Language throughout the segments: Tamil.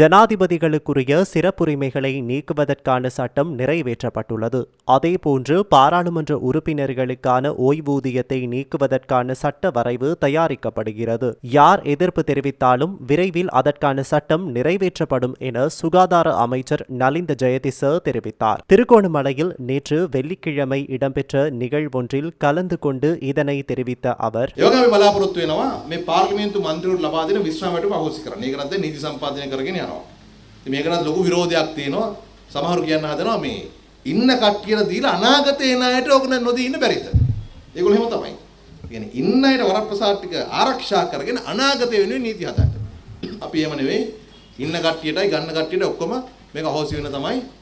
ஜனாதிபதிகளுக்குரிய சிறப்புரிமைகளை நீக்குவதற்கான சட்டம் நிறைவேற்றப்பட்டுள்ளது. அதேபோன்று பாராளுமன்ற உறுப்பினர்களுக்கான ஓய்வூதியத்தை நீக்குவதற்கான சட்ட வரைவு தயாரிக்கப்படுகிறது. யார் எதிர்ப்பு தெரிவித்தாலும் விரைவில் அதற்கான சட்டம் நிறைவேற்றப்படும் என சுகாதார அமைச்சர் நலிந்த ஜெயதிச தெரிவித்தார். திருகோணமலையில் நேற்று வெள்ளிக்கிழமை இடம்பெற்ற நிகழ்வொன்றில் கலந்து கொண்டு இதனை தெரிவித்த அவர் ಬಲಾಪುರತ್ವ ಏನವ ಮೇ කරන්න. ඒක නැත්නම් නීති සම්පාදනය කරගෙන යනවා. ඉතින් මේකනත් ලොකු විරෝධයක් තියෙනවා. සමහරු කියන්න හදනවා මේ ඉන්න කට්ටියට දීලා අනාගතේ එන අයට ඕක නැ නොදී ඉන්න බැරිද? ඒගොල්ලෝ එහෙම තමයි. කියන්නේ ඉන්න අයට වරප්‍රසාද ටික ආරක්ෂා කරගෙන අනාගතේ වෙනුවෙන් නීති හදන්න. අපි එහෙම නෙවෙයි. ඉන්න කට්ටියටයි ගන්න කට්ටියට ඔක්කොම මේක අහෝසි වෙන තමයි මේ නීති හදන්න.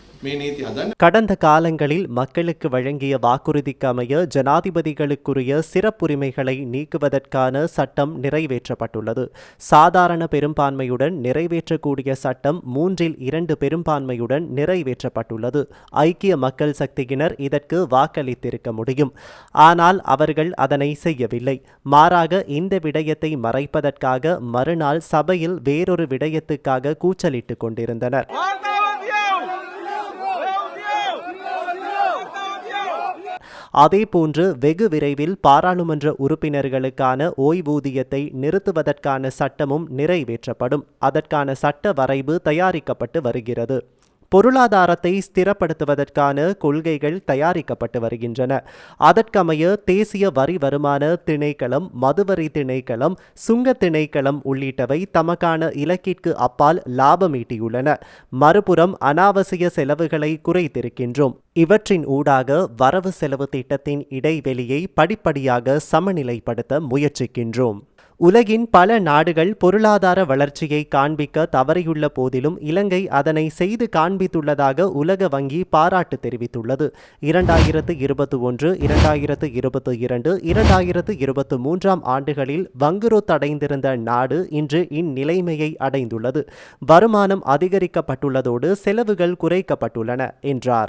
கடந்த காலங்களில் மக்களுக்கு வழங்கிய வாக்குறுதிக்கு அமைய ஜனாதிபதிகளுக்குரிய சிறப்புரிமைகளை நீக்குவதற்கான சட்டம் நிறைவேற்றப்பட்டுள்ளது. சாதாரண பெரும்பான்மையுடன் நிறைவேற்றக்கூடிய சட்டம் மூன்றில் இரண்டு பெரும்பான்மையுடன் நிறைவேற்றப்பட்டுள்ளது. ஐக்கிய மக்கள் சக்தியினர் இதற்கு வாக்களித்திருக்க முடியும். ஆனால் அவர்கள் அதனை செய்யவில்லை. மாறாக இந்த விடயத்தை மறைப்பதற்காக மறுநாள் சபையில் வேறொரு விடயத்துக்காக கூச்சலிட்டுக் கொண்டிருந்தனர். அதேபோன்று வெகு விரைவில் பாராளுமன்ற உறுப்பினர்களுக்கான ஓய்வூதியத்தை நிறுத்துவதற்கான சட்டமும் நிறைவேற்றப்படும். அதற்கான சட்ட வரைவு தயாரிக்கப்பட்டு வருகிறது. பொருளாதாரத்தை ஸ்திரப்படுத்துவதற்கான கொள்கைகள் தயாரிக்கப்பட்டு வருகின்றன. அதற்கமைய தேசிய வரி வருமான திணைக்களம் மதுவரி திணைக்களம் சுங்க திணைக்களம் உள்ளிட்டவை தமக்கான இலக்கிற்கு அப்பால் லாபமீட்டியுள்ளன. மறுபுறம் அனாவசிய செலவுகளை குறைத்திருக்கின்றோம். இவற்றின் ஊடாக வரவு செலவு திட்டத்தின் இடைவெளியை படிப்படியாக சமநிலைப்படுத்த முயற்சிக்கின்றோம். உலகின் பல நாடுகள் பொருளாதார வளர்ச்சியை காண்பிக்க தவறியுள்ள போதிலும் இலங்கை அதனை செய்து காண்பித்துள்ளதாக உலக வங்கி பாராட்டு தெரிவித்துள்ளது. இரண்டாயிரத்து இருபத்தி ஒன்று இரண்டாயிரத்து இருபத்தி இரண்டு இரண்டாயிரத்து இருபத்தி மூன்றாம் ஆண்டுகளில் வங்குரோத்தடைந்திருந்த நாடு இன்று இந்நிலைமையை அடைந்துள்ளது. வருமானம் அதிகரிக்கப்பட்டுள்ளதோடு செலவுகள் குறைக்கப்பட்டுள்ளன என்றார்.